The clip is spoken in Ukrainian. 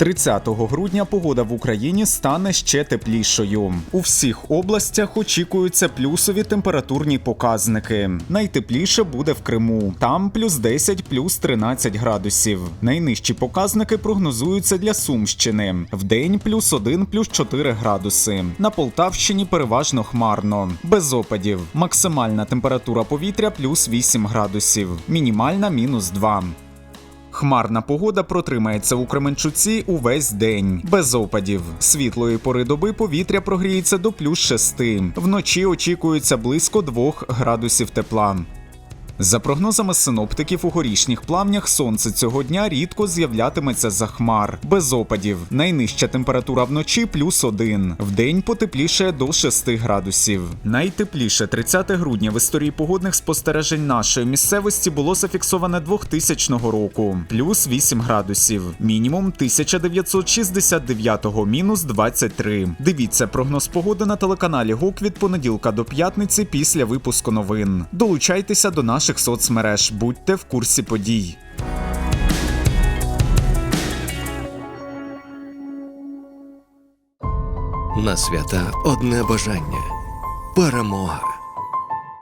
30 грудня погода в Україні стане ще теплішою. У всіх областях очікуються плюсові температурні показники. Найтепліше буде в Криму. Там плюс 10, плюс 13 градусів. Найнижчі показники прогнозуються для Сумщини. Вдень плюс 1, плюс 4 градуси. На Полтавщині переважно хмарно. Без опадів. Максимальна температура повітря плюс 8 градусів. Мінімальна мінус 2. Хмарна погода протримається у Кременчуці увесь день, без опадів. Світлої пори доби повітря прогріється до плюс 6. Вночі очікується близько 2 градусів тепла. За прогнозами синоптиків, у горішніх плавнях сонце цього дня рідко з'являтиметься за хмар, без опадів. Найнижча температура вночі плюс 1. Вдень потепліше до 6 градусів. Найтепліше 30 грудня в історії погодних спостережень нашої місцевості було зафіксоване 2000 року, плюс 8 градусів. Мінімум 1969 мінус 23. Дивіться прогноз погоди на телеканалі ГОК від понеділка до п'ятниці після випуску новин. Долучайтеся до наших соцмереж, будьте в курсі подій. На свята одне бажання перемога.